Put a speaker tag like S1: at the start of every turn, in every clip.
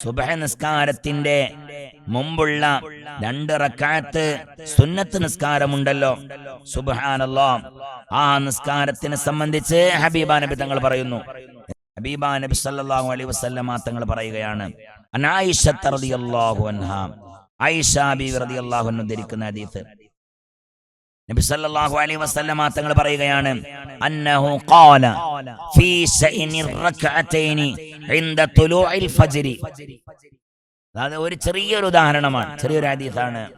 S1: സുബഹ നിസ്കാരത്തിന്റെ മുമ്പുള്ള രണ്ട് റക്കാത്ത് സുന്നത്ത് നിസ്കാരമുണ്ടല്ലോ. സുബഹാനല്ലോ. ആ നിസ്കാരത്തിനെ സംബന്ധിച്ച് ഹബീബ നബി തങ്ങൾ പറയുന്നു. ഹബീബ നബി സല്ലല്ലാഹു അലൈഹി വസല്ലമ തങ്ങൾ പറയുകയാണ്. അൻ ആയിഷ ഹദീസ്. നബി സല്ലല്ലാഹു അലൈഹി വസല്ലമ തങ്ങൾ പറയുകയാണ്. അന്നഹു ഖാല ഫീ റക്അതൈനി അതായത് ഒരു ചെറിയൊരു ഉദാഹരണമാണ്. ചെറിയൊരു ഹദീസാണ്.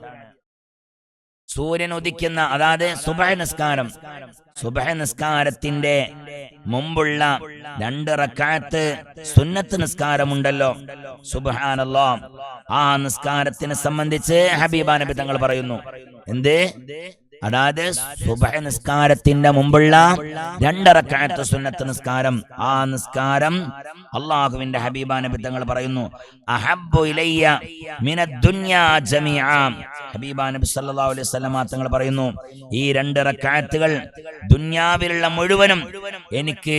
S1: സൂര്യൻ ഉദിക്കുന്ന അതായത് സുബഹ നിസ്കാരം. സുബഹ നിസ്കാരത്തിന്റെ മുമ്പുള്ള രണ്ട് റക്കാത്ത് സുന്നത്ത് നിസ്കാരമുണ്ടല്ലോ. സുബഹാനല്ലോ. ആ നിസ്കാരത്തിനെ സംബന്ധിച്ച് ഹബീബ നബി തങ്ങൾ പറയുന്നു. എന്ത്? അതായത് സുബഹ നിസ്കാരത്തിന്റെ മുമ്പുള്ള രണ്ടറക്കാലത്ത് സുന്നത്ത് നിസ്കാരം. ആ നിസ്കാരം അള്ളാഹുവിന്റെ ഹബീബ നബി തങ്ങൾ പറയുന്നു അഹബ്ബു ഇലയ്യ മിന ഹബീബ നബി സല്ലല്ലാഹു അലൈഹി വസല്ലമ തങ്ങൾ പറയുന്നു ഈ രണ്ട് റക്അത്തുകൾ ദുന്യാവിലുള്ള മുഴുവനും എനിക്ക്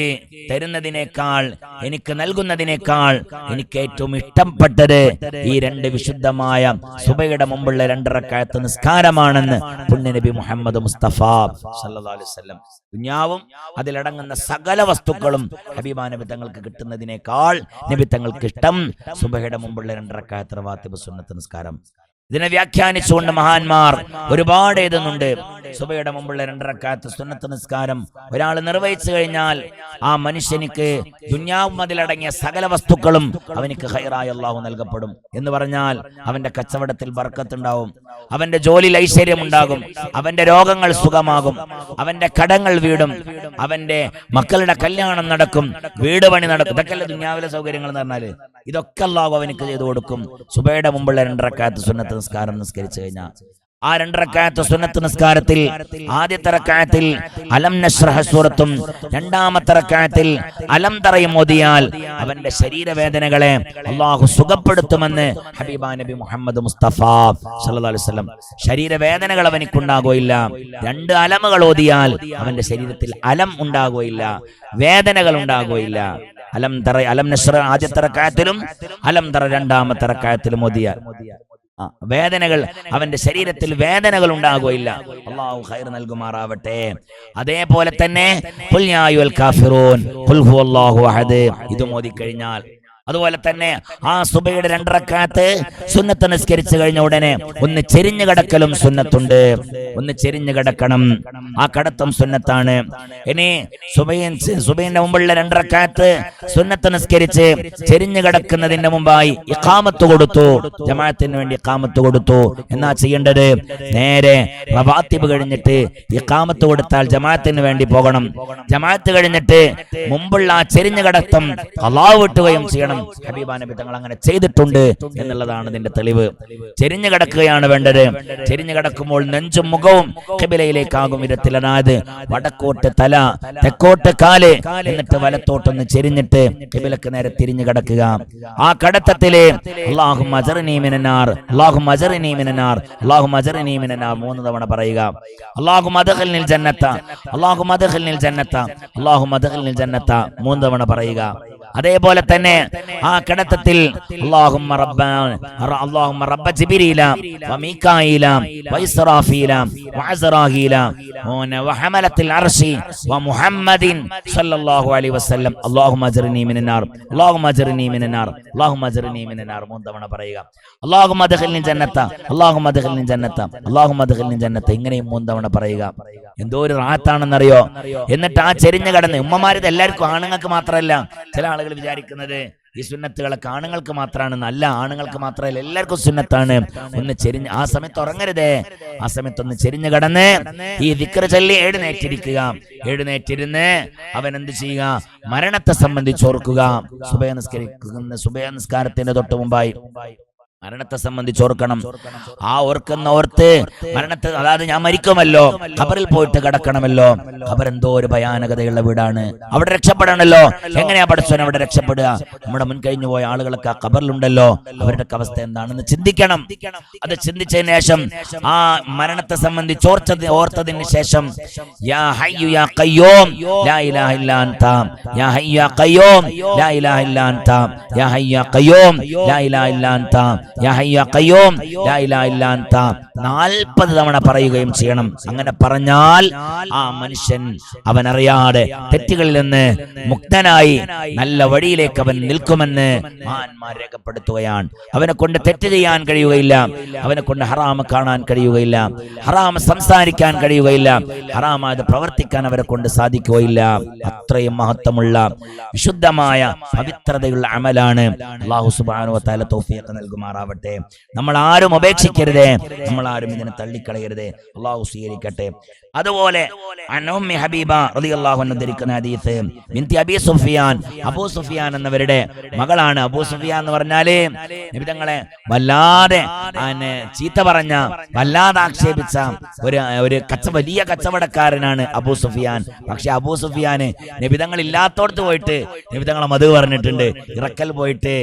S1: തരുന്നതിനേക്കാൾ എനിക്ക് നൽകുന്നതിനേക്കാൾ എനിക്ക് ഏറ്റവും ഇഷ്ടപ്പെട്ടത് ഈ രണ്ട് വിശുദ്ധമായ സുബയുടെ മുമ്പുള്ള രണ്ട് റക്കാത്ത് നിസ്കാരമാണെന്ന് പുണ്യനബി മുഹമ്മദ് മുസ്തഫ സല്ലല്ലാഹു അലൈഹി വസല്ലം. ദുനിയാവും അതിലടങ്ങുന്ന സകല വസ്തുക്കളും ഹബീബ നബി തങ്ങൾക്ക് കിട്ടുന്നതിനേക്കാൾ തങ്ങൾക്ക് ഇഷ്ടം. സുബഹയുടെ മുമ്പുള്ള രണ്ടരക്കായ റവാത്തിബ് സുന്നത്ത് നിസ്കാരം. ഇതിനെ വ്യാഖ്യാനിച്ചുകൊണ്ട് മഹാന്മാർ ഒരുപാട് എഴുതുന്നുണ്ട്. സുബയുടെ മുമ്പുള്ള രണ്ടരക്കാലത്ത് സുന്നത്ത് നിസ്കാരം. ഒരാൾ നിർവഹിച്ചു കഴിഞ്ഞാൽ ആ മനുഷ്യനിക്ക് ദുന്യാവും അതിലടങ്ങിയ സകല വസ്തുക്കളും അവനിക്ക് ഹൈറായ അള്ളാഹു നൽകപ്പെടും. എന്ന് പറഞ്ഞാൽ അവന്റെ കച്ചവടത്തിൽ ബർക്കത്തുണ്ടാവും. അവന്റെ ജോലിയിൽ ഐശ്വര്യമുണ്ടാകും അവന്റെ രോഗങ്ങൾ സുഖമാകും. അവന്റെ കടങ്ങൾ വീടും. അവന്റെ മക്കളുടെ കല്യാണം നടക്കും. വീട് പണി നടക്കും. ഇതൊക്കെയല്ലേ ദുന്യാവിലെ സൗകര്യങ്ങൾ എന്ന് പറഞ്ഞാൽ? ഇതൊക്കെ അള്ളാഹു അവനക്ക് ചെയ്തു കൊടുക്കും സുബയുടെ മുമ്പുള്ള രണ്ടരക്കാലത്ത് സുന്നത്ത് നിസ്കാരം നിസ്കരിച്ചു കഴിഞ്ഞാൽ. ആ രണ്ടരക്കാലത്ത് സുന്നത്ത് നിസ്കാരത്തിൽ ആദ്യത്തെ റക്കായത്തിൽ അലം നഷ്റഹ സൂറത്തും രണ്ടാമത്തെ റക്കായത്തിൽ അലം തറയും ഓതിയാൽ അവന്റെ ശരീരവേദനകളെ അള്ളാഹു സുഖപ്പെടുത്തുമെന്ന് ഹബീബ നബി മുഹമ്മദ് മുസ്തഫ സല്ലാസ്ലം ശരീരവേദനകൾ അവനിക്കുണ്ടാകുകയില്ല. രണ്ട് അലമുകൾ ഓതിയാൽ അവന്റെ ശരീരത്തിൽ അലം ഉണ്ടാകുകയില്ല. വേദനകൾ ഉണ്ടാകുകയില്ല. അലം തറ അലം നഷ്റ ആദ്യത്തെ അലം തറ രണ്ടാമത്തെ റക്കായത്തിലും ഓതിയാൽ വേദനകൾ അവന്റെ ശരീരത്തിൽ വേദനകൾ ഉണ്ടാകുകയില്ല. അള്ളാഹു ഖൈർ നൽകുമാറാവട്ടെ. അതേപോലെ തന്നെ ഇത് മോദി കഴിഞ്ഞാൽ അതുപോലെ തന്നെ ആ സുബയുടെ രണ്ടറക്കാത്ത് സുന്നത്ത് നിസ്കരിച്ചു കഴിഞ്ഞ ഉടനെ ഒന്ന് ചെരിഞ്ഞു കിടക്കലും സുന്നത്തുണ്ട്. ഒന്ന് ചെരിഞ്ഞു കിടക്കണം. ആ കടത്തം സുന്നത്താണ്. ഇനി സുബൈൻ സുബൈന്റെ മുമ്പുള്ള രണ്ടറക്കാത്ത് സുന്നത്ത് നിസ്കരിച്ച് ചെരിഞ്ഞു കിടക്കുന്നതിന്റെ മുമ്പായി ഇക്കാമത്ത് കൊടുത്തു. ജമാഅത്തിന് വേണ്ടി ഇക്കാമത്ത് കൊടുത്തു. എന്നാ ചെയ്യേണ്ടത്? നേരെ റവാത്തിബ് കഴിഞ്ഞിട്ട് ഇക്കാമത്ത് കൊടുത്താൽ ജമാഅത്തിന് വേണ്ടി പോകണം. ജമാഅത്ത് കഴിഞ്ഞിട്ട് മുമ്പുള്ള ആ ചെരിഞ്ഞു കടത്തം അള്ളാവ് വിട്ടുകയും ചെയ്യണം. ഹബീബ നബി തങ്ങൾ അങ്ങനെ ചെയ്തിട്ടുണ്ട് എന്നുള്ളതാണ് ഇതിന്റെ തെളിവ് ചെരിഞ്ഞു കിടക്കുകയാണ് വേണ്ടത് ചെരിഞ്ഞു കിടക്കുമ്പോൾ നെഞ്ചും മുഖവും കബിലയിലേക്കാകും വിധത്തിൽ അതായത് വടക്കോട്ട് തല തെക്കോട്ട് കാൽ. എന്നിട്ട് വലത്തോട്ടൊന്ന് ചെരിഞ്ഞിട്ട് കബിലക്ക് നേരെ തിരിഞ്ഞു കിടക്കുക. ആ കടത്തത്തിലെ അള്ളാഹു മജറിനീമിനാർ അള്ളാഹു മജറിനീമിനാർ അള്ളാഹു മജറിനീമിനാർ മൂന്ന് തവണ പറയുക. അള്ളാഹു മദഖലിനിൽ ജന്നത്ത. അള്ളാഹു മദഖലിനിൽ ജന്നത്ത. അള്ളാഹു മദഖലിനിൽ ജന്നത്ത. മൂന്ന് തവണ പറയുക. അതേപോലെ തന്നെ ആ കിടത്തത്തിൽ അല്ലാഹുമ്മ റബ്ബ റബ്ബ അർശി അലൈഹി വസല്ലം. അല്ലാഹുമ്മ അല്ലാഹുമ്മ അല്ലാഹുമ്മ മൂന്ന് തവണ പറയുക. അല്ലാഹുമ്മ അല്ലാഹുമ്മ അല്ലാഹുമ്മ ഇങ്ങനെയും മൂന്ന് പറയുക. എന്തോ ഒരു റാത്താണെന്നറിയോ? എന്നിട്ട് ആ ചെരിഞ്ഞു കടന്ന് ഉമ്മമാരിത് എല്ലാവർക്കും ആണുങ്ങൾക്ക് മാത്രമല്ല ചില ആളുകൾ വിചാരിക്കുന്നത് ഈ സുന്നത്തുകളൊക്കെ ആണുങ്ങൾക്ക് മാത്രമാണ് നല്ല ആണുങ്ങൾക്ക് മാത്രമല്ല എല്ലാവർക്കും സുന്നത്താണ്. ഒന്ന് ചെരിഞ്ഞ് ആ സമയത്ത് ഉറങ്ങരുതേ. ആ സമയത്ത് ഒന്ന് ചെരിഞ്ഞു കടന്ന് ഈ ദിക്കറ് ചൊല്ലി എഴുന്നേറ്റിരിക്കുക. എഴുന്നേറ്റിരുന്ന് അവൻ എന്ത് ചെയ്യുക? മരണത്തെ സംബന്ധിച്ച് ഓർക്കുക. സുബയ നിസ്കരിക്കുന്ന സുബയ നിസ്കാരത്തിന്റെ തൊട്ട് മുമ്പായി. മരണത്തെ സംബന്ധിച്ച് ഓർക്കണം. ആ ഓർക്കുന്ന ഓർത്ത് മരണത്തെ അതായത് ഞാൻ മരിക്കുമല്ലോ ഖബറിൽ പോയിട്ട് കിടക്കണമല്ലോ. ഖബർ എന്തോ ഒരു ഭയാനകതയുള്ള വീടാണ്. അവിടെ രക്ഷപ്പെടണമല്ലോ എങ്ങനെയാ പഠിച്ചവൻ അവിടെ രക്ഷപ്പെടുക? നമ്മുടെ മുൻകഴിഞ്ഞു പോയ ആളുകളൊക്കെ ആ ഖബറിലുണ്ടല്ലോ. അവരുടെ അവസ്ഥ എന്താണെന്ന് ചിന്തിക്കണം. അത് ചിന്തിച്ചതിന് ശേഷം ആ മരണത്തെ സംബന്ധിച്ച് ഓർത്തത് ഓർത്തതിന് ശേഷം യാ ഹയ്യു യാ ഖയ്യൂം ലാ ഇലാഹ ഇല്ലാ അൻത യാ ഹയ്യു യാ ഖയ്യൂം ലാ ഇലാഹ ഇല്ലാ അൻത യാ ഹയ്യു യാ ഖയ്യൂം ലാ ഇലാഹ ഇല്ലാ അൻത 40 തവണ പറയുകയും ചെയ്യണം. അങ്ങനെ പറഞ്ഞാൽ ആ മനുഷ്യൻ അവൻ അറിയാതെ തെറ്റുകളിൽ നിന്ന് മുക്തനായി നല്ല വഴിയിലേക്ക് അവൻ നിൽക്കുമെന്ന് മഹാന്മാർ രേഖപ്പെടുത്തുകയാണ്. അവനെ കൊണ്ട് തെറ്റ് ചെയ്യാൻ കഴിയുകയില്ല. അവനെ കൊണ്ട് ഹറാമ കാണാൻ കഴിയുകയില്ല. ഹറാമ സംസാരിക്കാൻ കഴിയുകയില്ല. ഹറാമായത് പ്രവർത്തിക്കാൻ അവരെ കൊണ്ട് സാധിക്കുകയില്ല. അത്രയും മഹത്വമുള്ള വിശുദ്ധമായ പവിത്രതയുള്ള അമലാണ്. അള്ളാഹു സുബാനുവത്താല തോഫിയൊക്കെ തൗഫീഖ് നൽകുമാറാവട്ടെ നമ്മൾ ആരും ഉപേക്ഷിക്കരുത് നമ്മൾ ആരും ഇതിനെ തള്ളിക്കളയരുത്. അള്ളാഹു സ്വീകരിക്കട്ടെ. അതുപോലെ ഹബീബ ഹദീസ്. സുഫിയാൻ അബൂ സുഫിയാൻ എന്നവരുടെ മകളാണ് അബൂ സുഫിയാൻ എന്ന് പറഞ്ഞാൽ നിബിതങ്ങളെ വല്ലാതെ ചീത്ത പറഞ്ഞ വല്ലാതെ ആക്ഷേപിച്ച ഒരു ഒരു കച്ച വലിയ കച്ചവടക്കാരനാണ് അബൂ സുഫിയാൻ. പക്ഷെ അബൂ സുഫിയാന് നിബിതങ്ങൾ ഇല്ലാത്തോടത്ത് പോയിട്ട് നിബിതങ്ങളെ മധു പറഞ്ഞിട്ടുണ്ട്. ഇറക്കൽ പോയിട്ട്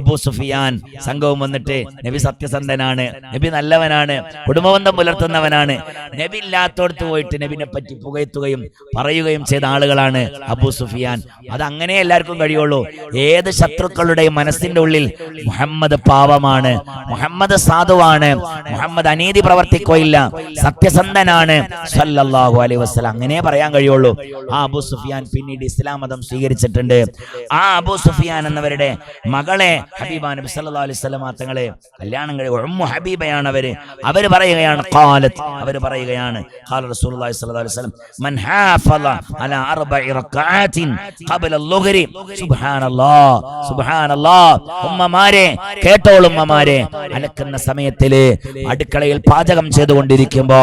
S1: അബൂ സുഫിയാൻ സംഘവും വന്നിട്ട് നബി സത്യസന്ധനാണ്. നബി നല്ലവനാണ്. കുടുംബബന്ധം പുലർത്തുന്നവനാണ്. നബി ഇല്ലാത്തോടത്ത് പോയിട്ട് നബിനെ പറ്റി പുകയത്തുകയും പറയുകയും ചെയ്ത ആളുകളാണ് അബൂ സുഫിയാൻ. അത് അങ്ങനെ എല്ലാവർക്കും കഴിയുള്ളൂ. ഏത് ശത്രുക്കളുടെയും മനസ്സിന്റെ ഉള്ളിൽ മുഹമ്മദ് പാവമാണ്. മുഹമ്മദ് സാധുവാണ്. മുഹമ്മദ് അനീതി പ്രവർത്തിക്കുകയില്ല. സത്യസന്ധനാണ്. സല്ലല്ലാഹു അലൈഹി വസല്ലം. അങ്ങനെ പറയാൻ കഴിയുള്ളൂ. ആ അബൂ സുഫിയാൻ പിന്നീട് ഇസ്ലാം മതം സ്വീകരിച്ചിട്ടുണ്ട്. ആ അബൂ സുഫിയാൻ എന്നവരുടെ മകളെ ഹബീബാൻ നബി സല്ലല്ലാഹു അലൈഹി വസല്ലം തങ്ങളെ കല്യാണം കഴിയും ഉമ്മു ഹബീബയാണ് അവർ. അവർ പറയുകയാണ് ഖാലത്ത്. അവർ പറയുകയാണ് ഖാല റസൂലുള്ളാഹി സ്വല്ലല്ലാഹു അലൈഹി വസല്ലം മൻ ഹാഫള അലാ അർബഇ റക്അത്തിൻ ഖബല അൽ-ളുഹ്രി സുബ്ഹാനല്ലാഹ് സുബ്ഹാനല്ലാഹ്. ഉമ്മമാരെ കേട്ടോളും ഉമ്മമാരെ. അലക്കുന്ന സമയത്തിൽ അടുക്കളയിൽ പാചകം ചെയ്തുകൊണ്ടിരിക്കുമ്പോ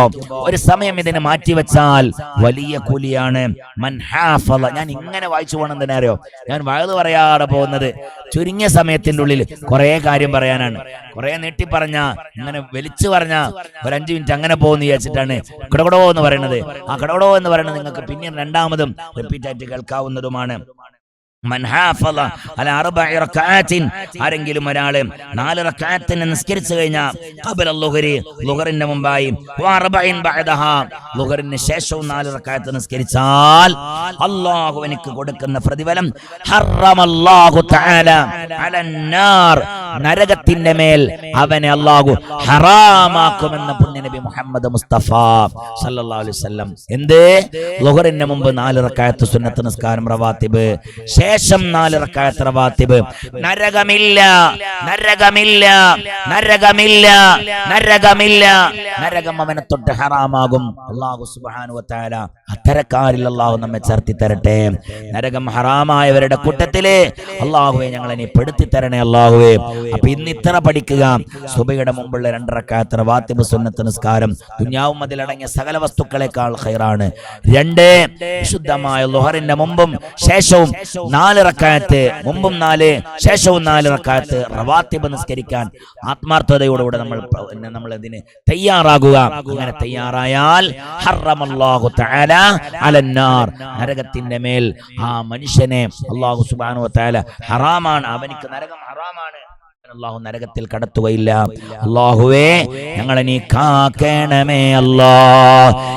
S1: ഒരു സമയം ഇതിനെ മാറ്റിവെച്ചാൽ വലിയ കൂലിയാണ്. മൻ ഹാഫല ഞാൻ ഇങ്ങനെ വായിച്ചു പോകണം തന്നെ അറിയോ? ഞാൻ വഴുത് പറയാതെ പോകുന്നത് ചുരുങ്ങിയ സമയത്തിന്റെ ഉള്ളിൽ കുറെ കാര്യം പറയാനാണ്. കുറെ നീട്ടി പറഞ്ഞ ഇങ്ങനെ വലിച്ചു പറഞ്ഞ ഒരു അഞ്ചു മിനിറ്റ് അങ്ങനെ പോകുന്ന വിചാരിച്ചിട്ടാണ് കിടകടോ എന്ന് പറയുന്നത്. ആ കിടകടോ എന്ന് പറയുന്നത് നിങ്ങൾക്ക് പിന്നീട് രണ്ടാമതും റിപ്പീറ്റ് ആയിട്ട് കേൾക്കാവുന്നതുമാണ്. ആരെങ്കിലും ഒരാൾ നാല് റക്അത്തിന് നിസ്കരിച്ചു കഴിഞ്ഞാൽ മുമ്പായി ളുഹറിന് ശേഷവും നാല് റക്കാത്ത് നിസ്കരിച്ചാൽ അള്ളാഹു എനിക്ക് കൊടുക്കുന്ന പ്രതിഫലം നരകത്തിന്റെ മേൽ അവനെ അള്ളാഹു ഹറാമാക്കുമെന്ന് പുണ്യനബി മുഹമ്മദ് മുസ്തഫ സല്ലല്ലാഹു അലൈഹി വസല്ലം. എന്ത്? ളുഹറിന്റെ മുമ്പ് നാല് റക്കാത്ത് സുന്നത്ത് നിസ്കാരം റവാത്തിബ്. ശേഷം നാല് റക്അത്ത് വാത്തിബ് നരകമില്ല നരകമില്ല നരകമില്ല നരകമില്ല. നരകം അവനെ തൊട്ട് ഹറാമാകും. സുബ്ഹാനഹു തആല അത്തരക്കാരിൽ അല്ലാഹു നമ്മെ ചേർത്തി തരട്ടെ. നരകം ഹറാമായവരുടെ കൂട്ടത്തിൽ അള്ളാഹുവെ ഞങ്ങളെ നീ പെടുത്തി തരണേ അള്ളാഹുവെ അപ്പൊ ഇന്ന് ഇത്ര പഠിക്കുക. സുബയുടെ മുമ്പുള്ള രണ്ടരക്കാത്ര വാത്തിബ് സുന്നത്ത് നിസ്കാരം ദുഞ്ഞാവും അതിലടങ്ങിയ സകല വസ്തുക്കളെക്കാൾ ഹൈറാണ് രണ്ട് വിശുദ്ധമായ ലുഹറിന്റെ മുമ്പും ശേഷവും നാല് റക്കായത്ത് മുമ്പും നാല് ശേഷവും നാല് റക്കായത്ത് റവാത്തിബ് നിസ്കരിക്കാൻ ആത്മാർത്ഥതയോടുകൂടെ നമ്മൾ നമ്മൾ ഇതിന് തയ്യാറാകുക. അങ്ങനെ തയ്യാറായാൽ തആല അലന്നാർ. നരകത്തിന്റെ മേൽ ആ മനുഷ്യനെ അള്ളാഹു സുബ്ഹാനഹു താല ഹറാമാണ്. അവനിക്ക് നരകം ഹറാമാണ്. അള്ളാഹു നരകത്തിൽ കടത്തുകയില്ല. അള്ളാഹുവേ ഞങ്ങളെ നീ കാക്കണമേ അല്ലാ